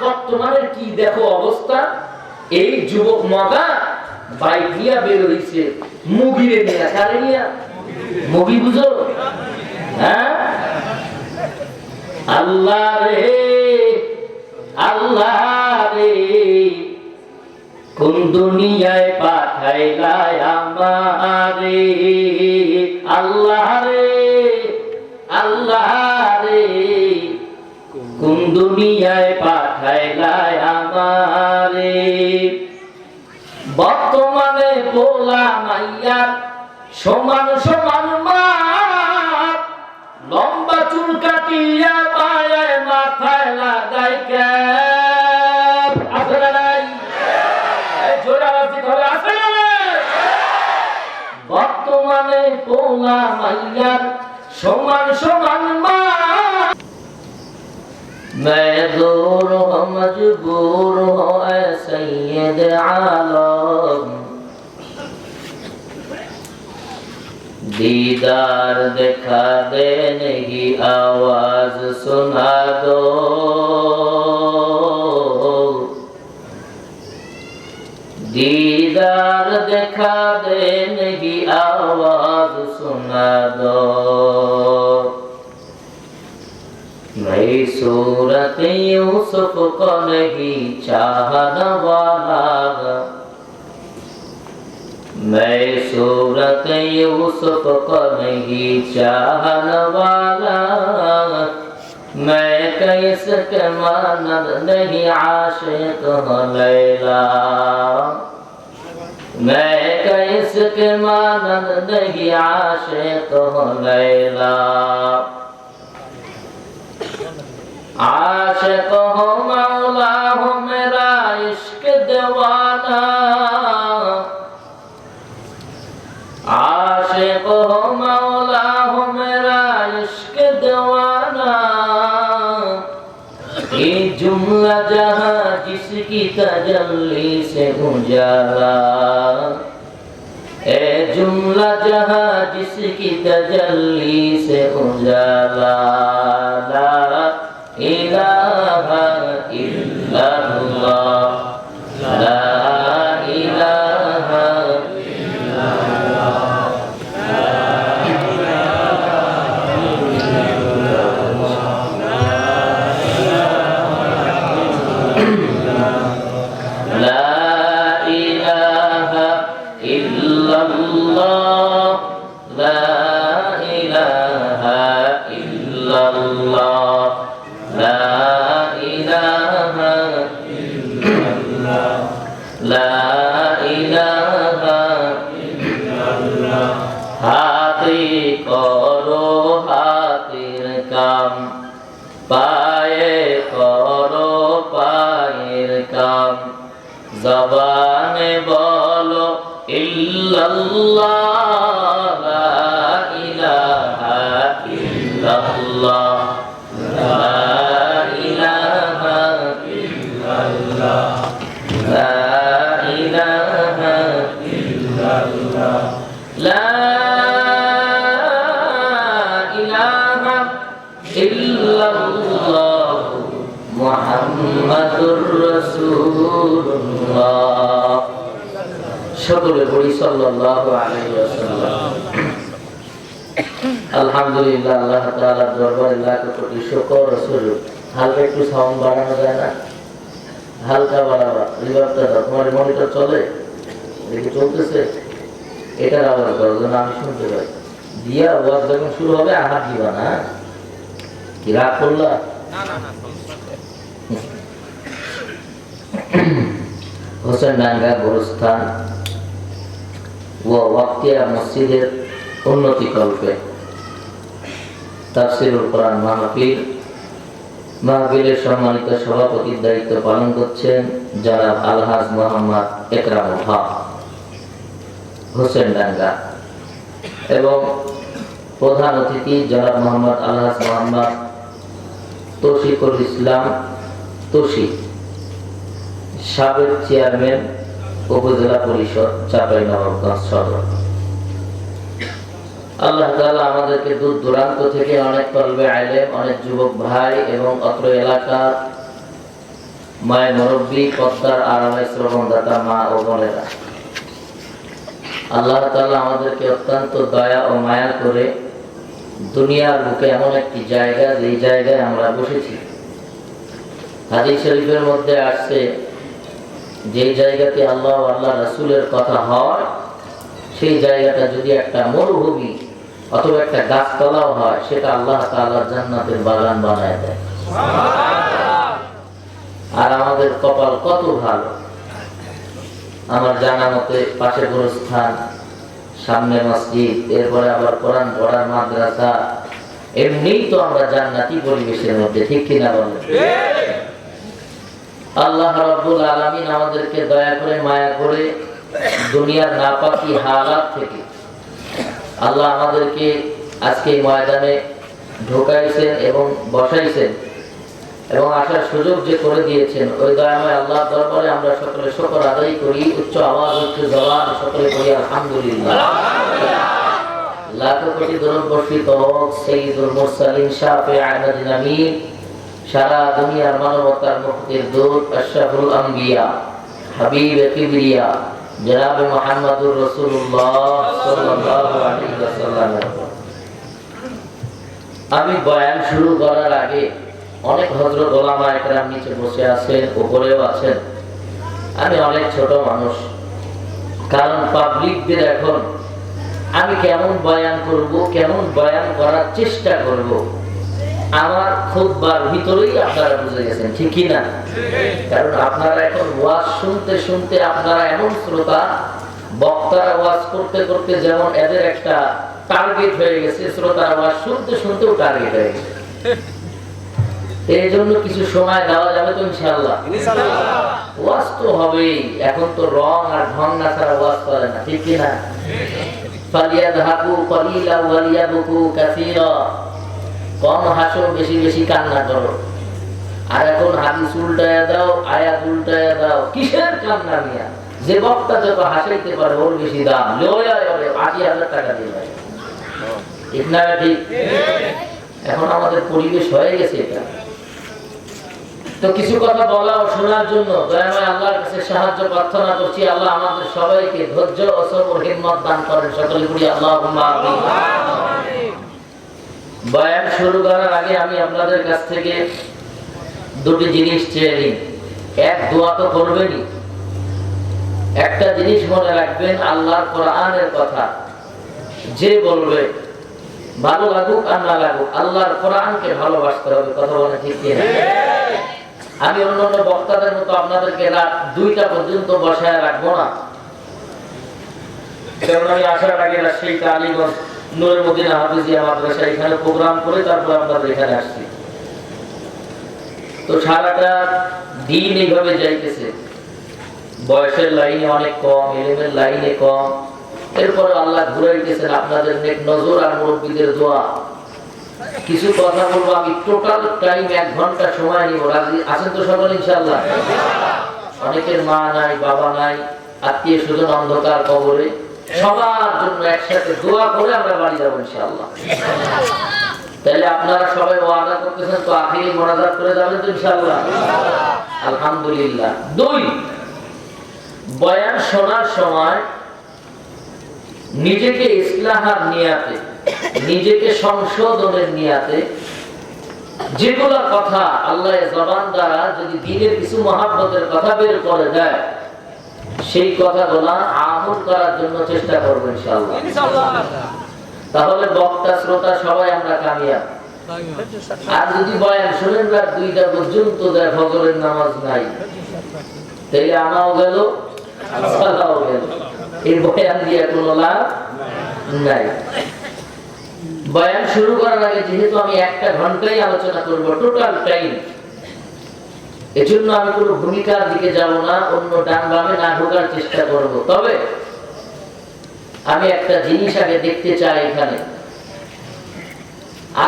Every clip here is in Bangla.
বর্তমানে কি দেখো অবস্থা? এই যুবক মগা বাইক বের হইছে মুগিরে নিয়ে, কারে নিয়ে? মুগি বুঝো? হ্যাঁ? আল্লাহ রে আল্লাহ রে, কোন দুনিয়ায় পাঠাইলা আমারে? আল্লাহ রে আল্লাহ রে, কোন দুনিয়ায় আমারে বর্তমানে বলা মাইয়া সমান সমান লম্বা চুল কাটিয়া পায়ে মাথায় লাগাই? বর্তমানে পোলা মাইয়ার সমান সমান مجبور ہے سید عالم دیدار دکھا دے نہیں آواز سنا دو دیدار دکھا دے نہیں آواز سنا دو सूरत यूसुफ को नहीं चाहने वाला मैं सूरत यूसुफ को नहीं चाहने वाला मैं कैस के मानद नहीं आशिक हूँ लैला मैं कैस के मानद नहीं आशिक हूँ लैला عاشق ہو مولا ہو میرا عشق دیوانا عاشق ہو مولا ہو میرا عشق دیوانا یہ جملہ جہاں جس کی تجلی سے اجالا اے جملہ جہاں جس کی تجلی سے اجالا ইলাহা ইল্লাল্লাহ। লা لا إله إلا الله لا إله إلا الله হাতে করো হাতের কাম পায়ে করো পায়ের কাম জবানে বলো ইল্লাল্লাহ হালকা একটু সাউন্ড না? তোমার মনিটর চলে? দেখি চলতেছে? এটার আওয়াজ করো যেন আমি শুনতে পাই। দিয়া আওয়াজ যখন শুরু হবে আহার দিবা না? কি রাগ করলা? হোসেন ডাঙ্গা গোরস্থান ও ওয়াক্তিয়া মসজিদের উন্নতি কল্পে। তাফসিরুল কোরআন মাহফিল। মাহফিলের সম্মানিত সভাপতির দায়িত্ব পালন করছেন জনাব আলহাজ মোহাম্মদ একরামুল হক হোসেন ডাঙ্গা এবং প্রধান অতিথি জনাব মোহাম্মদ আলহাজ মোহাম্মদ তৌশিকুল ইসলাম তোষিক সাবেক চেয়ারম্যান উপজেলা পরিষদ চাপাই নবাবগঞ্জ সদর। আল্লাহ তাআলা আমাদেরকে দূর দূরান্ত থেকে অনেক তলবে আইলেম অনেক যুবক ভাই এবং অত্র এলাকার মায় মুরব্বী, পদ্মার আরামে শ্রবণদাতা মা ও বোনেরা। আল্লাহ তাআলা আমাদেরকে অত্যন্ত দয়া ও মায়া করে দুনিয়ার বুকে এমন একটি জায়গা, যেই জায়গায় আমরা বসেছি। হাদিস শরীফের মধ্যে আসছে যে জায়গাতে আল্লাহ আল্লাহ রাসূলের কথা হয়, সেই জায়গাটা যদি একটা মরুভূমি অথবা একটা গাছতলাও হয়, সেটা আল্লাহ তাআলা জান্নাতের বাগান বানায় দেয়। আর আমাদের কপাল কত ভালো। আমার জানা মতে পাশে স্থান সামনে মসজিদ, এরপরে আবার কোরআন পড়ার মাদ্রাসা, এমনিই তো আমরা জান্নাতি পরিবেশের মধ্যে, ঠিক কিনা বলেন? আল্লাহ রাব্বুল আলামিন আমাদেরকে দয়া করে মায়া করে দুনিয়ার নাপাকি হালাত থেকে আল্লাহ আমাদেরকে আজকে এই ময়দানে ঢোকাইছেন এবং বসাইছেন এবং আসার সুযোগ যে করে দিয়েছেন, ওই দয়াময় আল্লাহ দরবারে আমরা সকলে শকর আদায় করি, উচ্চ আওয়াজ, উচ্চ জবান, সকলে করি আলহামদুলিল্লাহ। লাখো কোটি দরুদ বর্ষিত হোক সৈয়দুল মুরসালিন শাফি আহমদ আমিন সারা দুনিয়ার মানবতার মুক্তির দূত আশরাফুল আম্বিয়া, হাবিব কিবরিয়া, জনাব মুহাম্মদুর রাসূলুল্লাহ সাল্লাল্লাহু আলাইহি ওয়াসাল্লামের উপর। আমি বয়ান শুরু করার আগে অনেক হজরত ওলামা একরাম নিচে বসে আছেন, উপরেও আছেন আমি অনেক ছোট মানুষ কারণ পাবলিকদের এখন আমি কেমন বয়ান করব, কেমন বয়ান করার চেষ্টা করব, আমার খুববার ভিতরেই আপনারা বুঝে গেছেন ঠিকই না? কারণ আপনারা এখন ওয়াজ শুনতে শুনতে আপনারা এমন শ্রোতা বক্তারা ওয়াজ করতে করতে যেমন এদের একটা টার্গেট হয়ে গেছে শ্রোতারা ওয়াজ শুনতে শুনতেও টার্গেট হয়ে গেছে। এই জন্য কিছু সময় দেওয়া যাবে তো ইনশাআল্লাহ। ওয়াজ তো হবেই এখন তো রং আর ঢং না ছাড়া ওয়াজ করে না ঠিক কি না? ফালিয়াদহাকু কলিলা ওয়ালিয়াবকু কাসীরা। কম হাসো বেশি বেশি কান্না করো। আর এখন হাদিস উল্টায়া দাও, আয়াত উল্টায়া দাও। কিসের কান্না মিয়া? যে বক্তা যত হাসাইতে পারে, ওর বেশি দাম। আশি হাজার টাকা দিয়ে। ঠিক না ঠিক? এখন আমাদের পরিবেশ হয়ে গেছে এটা। তো কিছু কথা বলা ও শোনার জন্য। দয়াময় আল্লাহর কাছে সাহায্য প্রার্থনা করছি। আল্লাহ আমাদের সবাইকে ধৈর্য ও হিম্মত দান করেন। সকলে আল্লাহ বয়ান শুরু করার আগে আমি আপনাদের কাছ থেকে দুটি জিনিস চেয়ে নিই। এক, দোয়া তো করবেনই। একটা জিনিস মনে রাখবেন, আল্লাহর কোরআনের কথা। যে বলবে, ভালো লাগুক আর না লাগুক, আল্লাহর কোরআনকে ভালোবাসতে হবে। কথা বলে ঠিক আমি অন্য অন্য বক্তাদের মতো আপনাদেরকে রাত দুইটা পর্যন্ত বসায় রাখব না। কারণ আমি আসার আগে রাজশাহী কালীগঞ্জ হাফিজিয়া মাদ্রাসা এখানে প্রোগ্রাম করে তারপর এখানে আসছি। তো সারাটা দিন এইভাবে যাইতেছে। বয়সের লাইনে অনেক কম লাইনে কম। আল্লাহ ঘুরাইতেছেন আপনাদের নজর আর মুরব্বীদের দোয়া। কিছু কথা বলব, আমি টোটাল টাইম এক ঘণ্টা সময় নিব। রাজি আছেন তো সকল ইনশাল্লাহ অনেকের মা নাই, বাবা নাই, আত্মীয় স্বজন অন্ধকার কবরে। সবার জন্য একসাথে দোয়া করে আমরা বাড়ি যাব তাহলে আপনারা সবাই ওয়াদা করতেছেন তো মোনাজাত করে যাবেন তো আলহামদুলিল্লাহ। দুই, বয়ান শোনার সময় নিজেকে ইসলাহার নিয়াতে, নিজেকে সংশোধনের নিয়াতে যেগুলো কথা আল্লাহ জবান দ্বারা যদি দিনের কিছু মহাব্বতের কথা বের করে দেয় সেই কথাগুলা আমল করার জন্য চেষ্টা করব তাহলে বক্তা, শ্রোতা সবাই আমরা কামিয়াব। আর যদি বয়ান শোনেন রাত দুইটা পর্যন্ত দেয় ফজরের নামাজ নাই। তাইলে আমাও গেল সালাও গেল। এই বয়ান দিয়ে কোনো লাভ নাই। বয়ান শুরু করার আগে যেহেতু আমি একটা ঘন্টাই আলোচনা করব, টোটাল টাইম। এজন্য আমি কোনো ভূমিকার দিকে যাব না অন্য ডান বামে না ঢোকার চেষ্টা করব। তবে আমি একটা জিনিস আগে দেখতে চাই এখানে।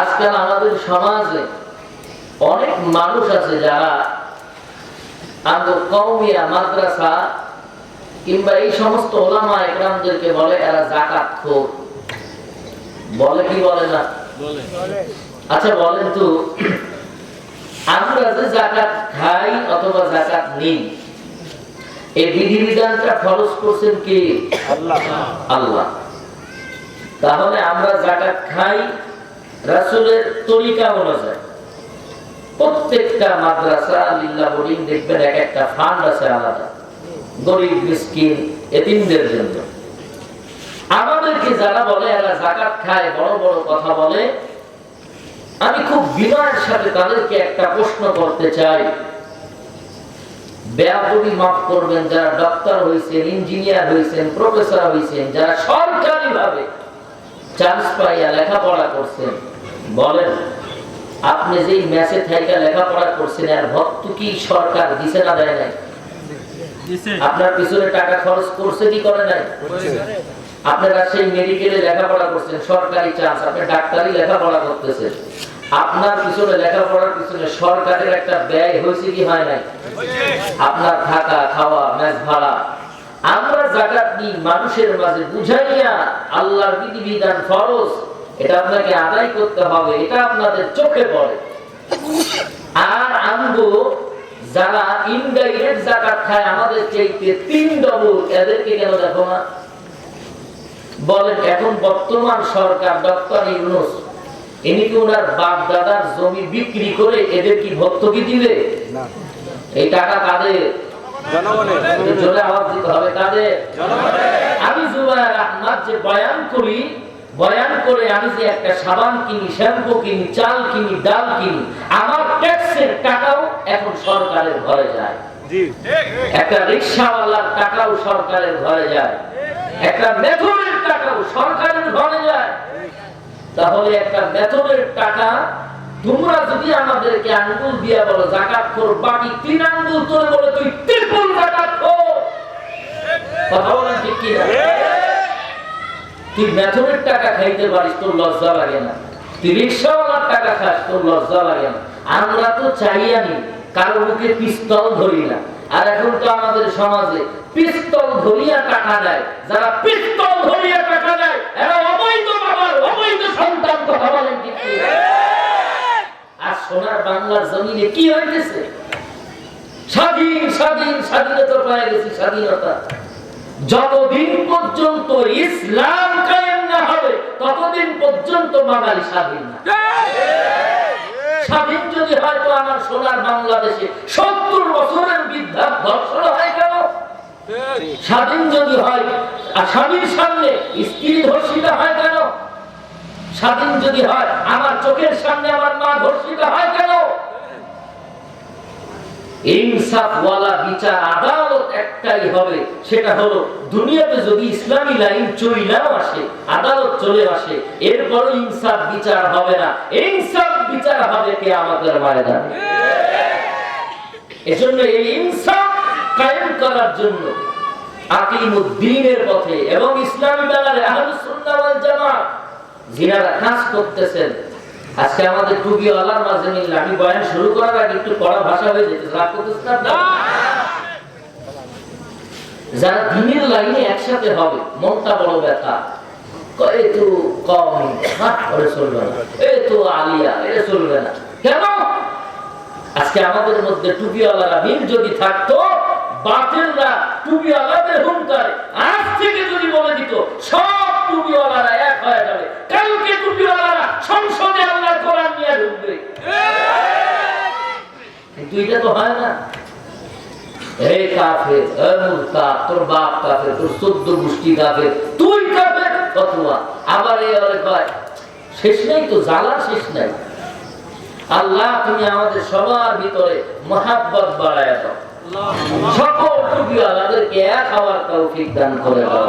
আজকাল আমাদের সমাজে অনেক মানুষ আছে যারা কৌমিয়া মাদ্রাসা কিংবা এই সমস্ত ওলামা একরামদেরকে বলে এরা জাকাত খোর। বলে কি বলে না? আচ্ছা বলেন তো। আমরা যে জাকাত খাই অথবা জাকাত নেই। এই বিধিবিধানটা খরচ করছেন কে? আল্লাহ। আল্লাহ। তাহলে আমরা জাকাত খাই রাসূলের তরিকা অনুযায়ী। প্রত্যেকটা মাদ্রাসা লিল্লাহ বোর্ডিং দেখবেন এক একটা ফান্ড আছে আলাদা। গরিব মিসকিন এতিমদের জন্য। আমাদেরকে যারা বলে এরা জাকাত খায় বড় বড় কথা বলে আমি খুব বিনয়ের সাথে তাদেরকে একটা প্রশ্ন করতে চাই। মাফ করবেন যারা ডক্টর হয়েছেন ইঞ্জিনিয়ার হয়েছেন প্রফেসর হয়েছেন যারা সরকারি ভাবে চান্স পাইয়া লেখাপড়া করছেন বলেন আপনি যেই ম্যাচে থাইকা লেখাপড়া করছেন আর ভক্ত কি সরকার দিছে না দেয় নাই? আপনার পিছনে টাকা খরচ করছে কি করে নাই? আপনারা মেডিকেলে লেখাপড়া করছেন, সরকারি চান্স আপনি ডাক্তারি লেখাপড়া করতেছেন। আপনার পিছনে লেখাপড়ার পিছনে সরকারের একটা ব্যয় হয়েছে কি হয় নাই? আপনার থাকা, খাওয়া ম্যাচ ভাড়া। আমরা জাকাত নিই মানুষের মাঝে বুঝাইয়া আল্লাহর বিধিবিধান ফরজ, এটা আপনাকে আদায় করতে হবে, এটা আপনাদের চোখে পড়ে। আর আনব, যারা ইনডাইরেক্ট জাকাত খায়, আমাদের চাইতে তিন ডবল এদেরকে কেন দেখো না? বলেন এখন বর্তমান সরকার ডক্টর ইউনুস ইনি কি ওনার বাপ দাদার জমি বিক্রি করে এদের কি ভর্তুকি দিবে? এই টাকা কাদের? জনগণের। একটু জোরে আওয়াজ দিতে হবে কাদের? জনগণের। আমি জুবায়ের আহমদ যে বয়ান করি বয়ান করে আমি যে একটা সাবান কিনি শ্যাম্পু কিনি চাল কিনি ডাল কিনি আমার ট্যাক্সের টাকাও এখন সরকারের ঘরে যায়। একটা রিক্সাওয়ালার টাকাও সরকারের ঘরে যায়। একটা মেথনের টাকাও সরকারের ঘরে যায়। তাহলে একটা বেতনের টাকা তোমরা যদি আমাদেরকে আঙ্গুল দিয়া বলো, জাকাত কর বাকি তিন আঙ্গুল তোরে বলে তুই ত্রিপুল জাকাত কর কথা বলেন ঠিক কি তুই বেতনের টাকা খাইতে পারিস, তোর লজ্জা লাগে না। তুই রিক্সাওয়ালার টাকা খাস, তোর লজ্জা লাগে না। আমরা তো চাই আমি কারও মুখে পিস্তল ধরি না। আর এখন তো আমাদের সমাজে পিস্তল ধরিয়া টাকা দেয়। যারা পিস্তল ধরিয়া টাকা দেয়, এরা অবৈধ বাবার, অবৈধ সন্তান কথা বলেন ঠিক কি? না? আর সোনার বাংলার জমিনে কি হইতেছে? স্বাধীন স্বাধীন, স্বাধীনতা পেয়ে গেছি স্বাধীনতা। যতদিন পর্যন্ত ইসলাম কায়েম না হবে, ততদিন পর্যন্ত বাঙালি স্বাধীন না। স্বাধীন যদি হয় তো আমার সোনার বাংলাদেশে সত্তর বছরের বিদ্যা ধর্ষণ হয় কেন? স্বাধীন যদি হয়, আর স্বামীর সামনে স্ত্রী ধর্ষিত হয় কেন? স্বাধীন যদি হয়, আমার চোখের সামনে আমার মা ধর্ষিত হয় কেন? ইনসাফওয়ালা বিচার আদালত একটাই হবে, সেটা হলো দুনিয়াতে যদি ইসলামী লাইন আসে, আদালত চলে আসে, এরপরও ইনসাফ বিচার হবে না। ইনসাফ বিচার হবে কে আমাদের এজন্য এই ইনসাফ কায়েম করার জন্য আকিমুদ্দিনের পথে এবং ইসলামী বেলারে আহলুস সুন্নাহ ওয়াল জামাত কাজ করতেছেন আজকে আমাদের টুপিওয়ালার মাঝে মিললে। আমি বয়ান শুরু করার আগে একটু কড়া ভাষা হয়ে যেতে। রাগ করতেছ না? যারা দিনের লাইনে একসাথে হবে মনটা বড় ব্যথা। এ তো কম হাত করে চলবে না। এ তো আলিয়া এটা চলবে না। কেন? আজকে আমাদের মধ্যে টুপিওয়ালারা মিল যদি থাকতো বাতিলরা টুপিওয়ালাদের হুঙ্কারে আজ থেকে যদি বলে দিত সব টুপিওয়ালারা এক হয়ে যাবে। কালকে টুপিওয়ালারা সংসদে আল্লাহর কোরআন নিয়ে ঢুকবে। কিন্তু এটা তো হয় না। এই কাফের মুরতা তোর বাপ কাফের তোর চোদ্দ গোষ্ঠী কাফের তুই কাফের ফতোয়া আবার এই কয় শেষ নেই তো জ্বালা শেষ নাই। আল্লাহ তুমি আমাদের সবার ভিতরে মহাব্বত বাড়ায় দাও। সকল টুপিওয়ালাদেরকে এক হওয়ার তৌফিক দান করে দাও।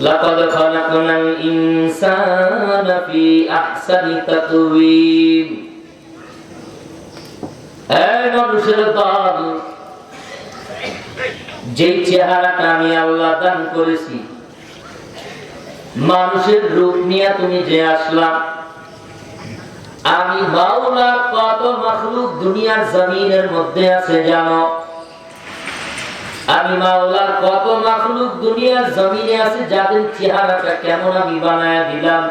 لقد خلقنا الإنسان في أحسن تقويم এই মানুষের দল যেই চেহারাটা আমি আল্লাহ দান করেছি মানুষের রূপ নিয়ে তুমি যে আসলাম আমি মাওলা কত মাখলুক দুনিয়ার জমিনের মধ্যে আছে জানো কত মাখলুক জমিনে আছে যাদের চেহারাটা কেমন আমি বানায় দিলাম?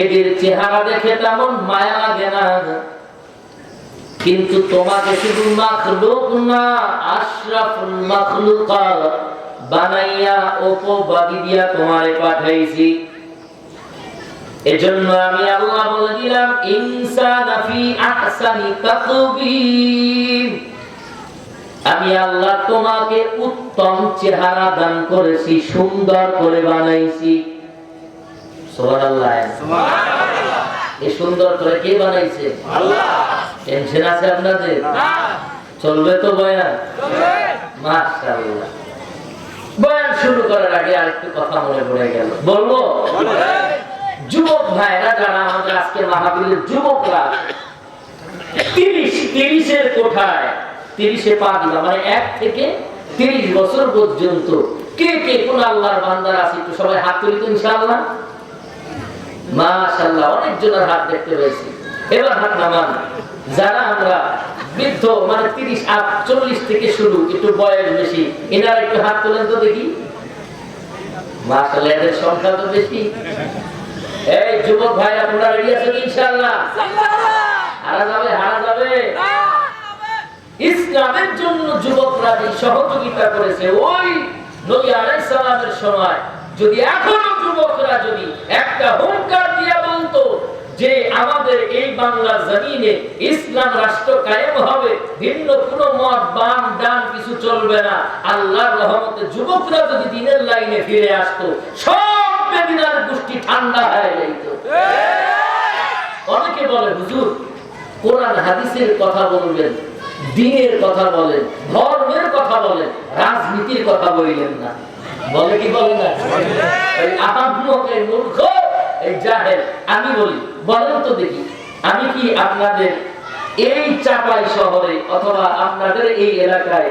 এদের চেহারা দেখে তেমন মায়া লাগে না। কিন্তু তোমাকে শুধু মাখলুক না, আশরাফুল মাখলুকাত বানাইয়া উপবাদী দিয়া তোমারে পাঠাইছি। এজন্য আমি আল্লাহ বলে দিলাম, ইনসান ফি আহসানি তাকবীর আমি আল্লাহ তোমাকে উত্তম চেহারা দান করেছি সুন্দর করে বানাইছি। সুবহানাল্লাহ। এ সুন্দর করে কে বানাইছে? টেনশন আছে আপনাদের? চলবে তো বয়ান? মাশাআল্লাহ। বয়ান শুরু করার আগে আরেকটু কথা মনে পড়ে গেল। বলব? যুবক ভাইরা যারা আমাদের আজকে মাহাবীরের যুবকরা তিরিশ তিরিশের কোঠায় তিরিশে পা দিলাম মানে এক থেকে তিরিশ বছর পর্যন্ত। কে কে কোন আল্লাহর বান্দার আছে একটু সবাই হাত তুলি তো ইনশাআল্লাহ? মাশাআল্লাহ অনেক জনের হাত দেখতে পেয়েছি। এবার হাত নামান। যারা আমরা বৃদ্ধ মানে তিরিশ আট চল্লিশ থেকে শুরু একটু বয়স বেশি এনারা একটু হাত তোলেন তো দেখি। মাশাআল্লাহ এদের সংখ্যা তো বেশি। এই যুবক ভাই আপনারা রেডি আছেন ইনশাআল্লাহ? হারা যাবে হারা যাবে। ইসলামের জন্য যুবকরা যে সহযোগিতা করেছে ওই নবী আলাইহিস সালামের সময় যদি এখনও যুবকরা যদি একটা হুঙ্কার দিয়া বলতো যে আমাদের এই বাংলা জমিনে ইসলাম রাষ্ট্র কায়েম হবে ভিন্ন কোনো মত বাম ডান কিছু চলবে না। আল্লাহর রহমতে যুবকরা যদি দিনের লাইনে ফিরে আসতো সব বেদিনার গোষ্ঠী ঠান্ডা হয়ে যাইত। অনেকে বলে হুজুর কোরআন হাদিসের কথা বলবেন। দিনের কথা বলেন ধর্মের কথা বলেন রাজনীতির কথা বললেন না। বলে কি বলে না? এই মূর্খ এই জাহেল। আমি বলি বলেন তো দেখি আমি কি আপনাদের এই চাপাই শহরে অথবা আপনাদের এই এলাকায়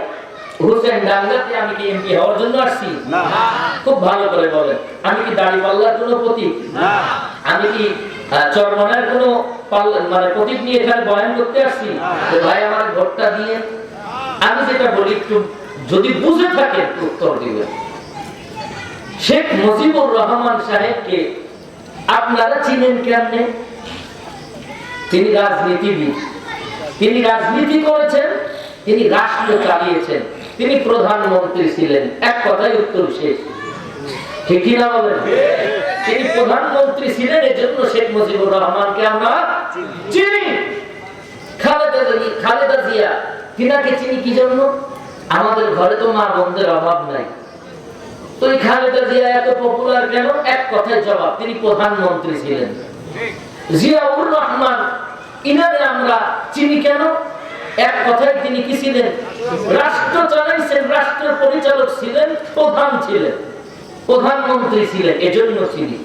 হোসেন ডাঙ্গাতে আমি কি এমপি হওয়ার জন্য আসছি? না। খুব ভালো করে বলেন। আমি কি দাড়ি পাল্লার কোনো প্রতীক? না। আমি কি চরমনের কোনো পাল- মানে প্রতীক নিয়ে এখানে বয়ান করতে আসছি? ভাই, আমার দিয়ে। আমি যেটা বলি, একটু যদি বুঝে উত্তর শেখ মুজিবুর রহমান সাহেবকে আপনারা চিনেন কেমনে? তিনি রাজনীতিবিদ। তিনি রাজনীতি করেছেন, তিনি রাষ্ট্র চালিয়েছেন। তিনি প্রধানমন্ত্রী ছিলেন। এক কথাই উত্তর শেষ। প্রধানমন্ত্রী ছিলেন এজন্য শেখ মুজিবুর রহমানকে আমরা চিনি। খালেদা জিয়া, তিনাকে চিনি কি জন্য? আমাদের ঘরে তো মা বোনদের অভাব নাই। তো এই খালেদা জিয়া এত পপুলার কেন? এক কথায় জবাব, তিনি প্রধানমন্ত্রী ছিলেন। জিয়াউর রহমান, ইনারে আমরা চিনি কেন? এক কথায় তিনি কি ছিলেন? রাষ্ট্র চালাইছেন, রাষ্ট্রের পরিচালক ছিলেন, প্রধান ছিলেন। প্রধানমন্ত্রী ছিলেন এজন্য চিনি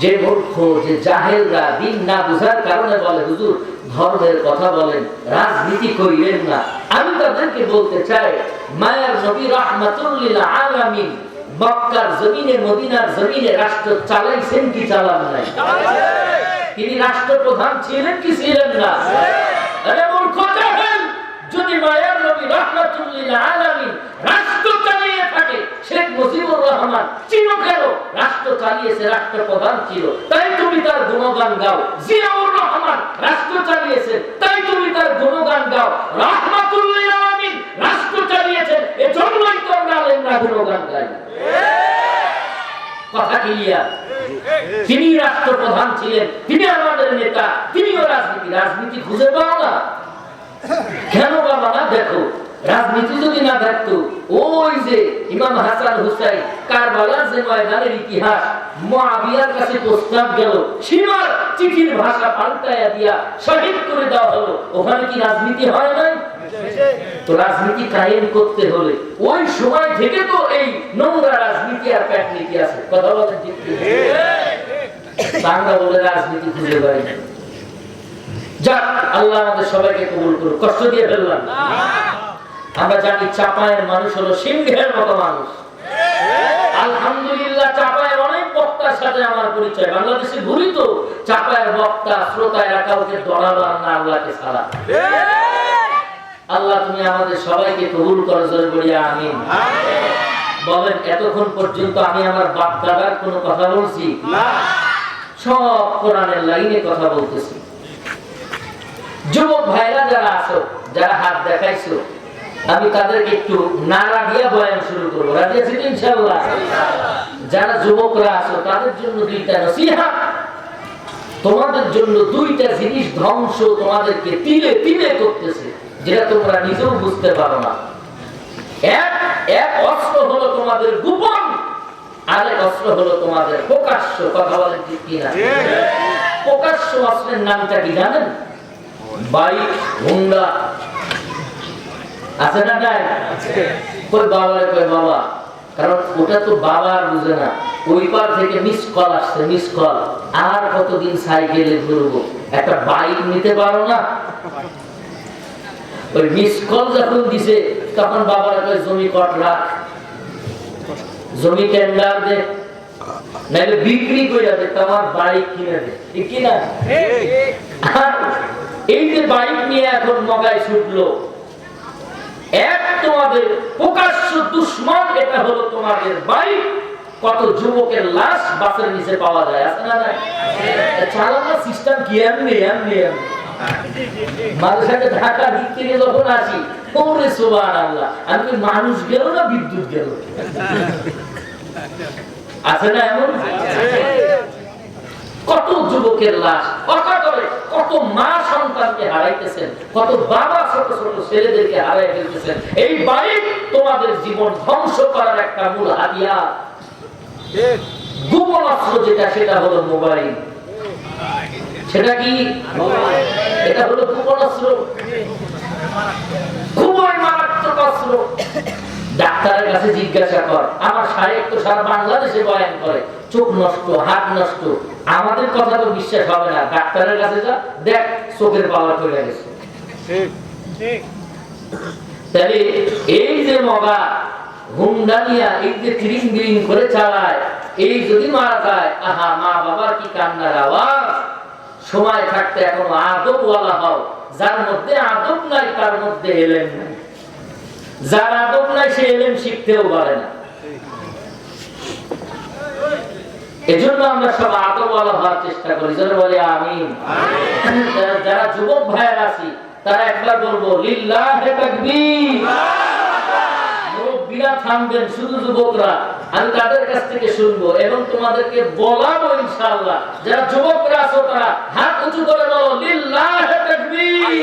যে মূর্খ যে জাহেলরা দিন না বুঝার কারণে বলে হুজুর ধর্মের কথা বলেন রাজনীতি করিলেন না। আমি তাদেরকে বলতে চাই মায়ার নবী রাহমাতুল্লিল আলামিন মক্কার জমিনে মদিনার জমিনে রাষ্ট্র চালাইছেন কি চালান নাই? তিনি রাষ্ট্রপ্রধান ছিলেন কি ছিলেন না? মূর্খ যদি মায়ার নবী রাহমাতুল্লিল আলামিন রাষ্ট্র চালিয়ে থাকে, শেখ মুজিবুর রহমান চিনো কেন রাষ্ট্র চালিয়েছে, রাষ্ট্রপ্রধান ছিল। তাই তুমি তার গুণগান গাও। জিয়াউর রহমান রাষ্ট্র চালিয়েছে, তাই তুমি তার গুণগান গাও। রাহমাতুল্লিল আলামিন রাষ্ট্র চালিয়েছেন, এজন্যই তো আমরা আলেমরা গুণগান গাই। কথা ক্লিয়ার তিনি রাষ্ট্রপ্রধান ছিলেন, তিনি আমাদের নেতা, তিনিও রাজনীতি রাজনীতি খুঁজে পাও না। কেন বাবা না দেখো? রাজনীতি যদি না থাকতো, ওই যে ইমাম হাসান হুসাইন, কারবালার যে ময়দানের ইতিহাস কাছে প্রস্তাব গেল, সীমার চিঠির ভাষা পাল্টায়া দিয়া শহীদ করে দেওয়া হলো। ওখানে কি রাজনীতি হয় নাই? তো রাজনীতি কায়েম করতে হলে ওই সময় থেকে তো এই নোংরা রাজনীতি আর প্যাট নীতি আছে। কথা বলেন বাংলা বলে রাজনীতি খুঁজে পাই না। যাক আল্লাহ আমাদের সবাইকে কবুল করুক। কষ্ট দিয়ে ফেললাম। আমরা জানি চাপায়ের মানুষ হলো সিংহের মতো মানুষ। আলহামদুলিল্লাহ চাপায়ের অনেক বক্তার সাথে আমার পরিচয়। বাংলাদেশে ঘুরি তো। চাপায়ের বক্তা শ্রোতা এরা কাউকে না আল্লাহকে ছাড়া। আল্লাহ তুমি আমাদের সবাইকে কবুল করো জোরে বলি আমিন। বলেন এতক্ষণ পর্যন্ত আমি আমার বাপ দাদার কোনো কথা বলছি? না। সব কোরআনের লাইনে কথা বলতেছি। যুবক ভাইরা যারা আছো যারা হাত দেখাইছো আমি তাদেরকে একটু নাড়া দিয়া বয়ান শুরু করব। রাজি আছি তো যারা যুবকরা আছো তাদের জন্য দুইটা নসিহা। তোমাদের জন্য দুইটা জিনিস ধ্বংস তোমাদেরকে তিলে তিলে করতেছে যেটা তোমরা নিজেও বুঝতে পারো না। এক এক অস্ত্র হলো তোমাদের গোপন আরেক অস্ত্র হলো তোমাদের প্রকাশ্য। কথা বলেন ঠিক কিনা? প্রকাশ্য অস্ত্রের নামটা কি জানেন? Bike Honda. আছে না নাই? কই বাবারে কই বাবা? কারণ ওটা তো বাবার বুঝে না। ওই পার থেকে মিস কল আসছে মিস কল আর কতদিন সাইকেলে ঘুরবো? একটা বাইক নিতে পারো না? ওই মিস কল যখন দিছে তখন বাবারা কয় জমি কট রাখ। জমি টেন্ডার দে। নাহলে বিক্রি করে দে তোমার বাইক কিনে দে। ঠিক কি না? আর এই যে বাইক নিয়ে এখন মগায় ছুটলো। এক তোমাদের প্রকাশ্য দুশ্মন, এটা হলো তোমাদের বাইক। কত যুবকের লাশ বাসের নিচে পাওয়া যায়, আছে না চালানোর সিস্টেম কি? এমনি এমনি এমনি ঢাকা দিক থেকে যখন আসি, ওরে সুবাহ আল্লাহ আমি মানুষ গেল না বিদ্যুৎ গেল? আছে না এমন? কত যুবকের লাশ অকাতরে কত মা সন্তানকে হারাইতেছেন, কত বাবা ছোট ছোট ছেলেদেরকে হারাই ফেলতেছেন। এই বাইক তোমাদের জীবন ধ্বংস করার একটা মূল হাতিয়ার। গোপন অস্ত্র যেটা, সেটা হলো মোবাইল। সেটা কি? এটা হলো গোপন অস্ত্র। খুবই মারাত্মক অস্ত্র। ডাক্তারের কাছে জিজ্ঞাসা কর। আমার সাহেব তো সারা বাংলাদেশে বয়ান করে। চোখ নষ্ট হাত নষ্ট। আমাদের কথা তো বিশ্বাস হবে না। ডাক্তারের কাছে যা দেখ চোখের পাওয়ার চলে গেছে। তাহলে এই যে মগা হুন্ডা নিয়া এই যে ট্রিং বিরিং করে চালায় এই যদি মারা যায় আহা মা বাবার কি কান্নার আওয়াজ? সময় থাকতে এখন আদব ওয়ালা হও। যার মধ্যে আদব নাই তার মধ্যে এলেন নাই। যার আদব নাই, সে এলেন শিখতেও পারে না। এজন্য আমরা সব হওয়ার চেষ্টা করি। যেন বলে আমি যারা যুবক ভাইয়ের আছি, তারা একবার বলব, লিল্লাহে থামবেন, শুধু যুবকরা। আমি তাদের কাছ থেকে শুনব এবং তোমাদেরকে বলাবো, ইনশাআল্লাহ। যারা যুবকরা আছো, তারা হাত উঁচু করে বলো, লিল্লাহে তাকবীর।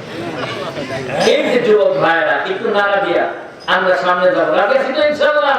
এই যে যুবক ভাইরা একটু নাড়া দিয়া আমরা সামনে যাব। রাখেছি তো ইনশাআল্লাহ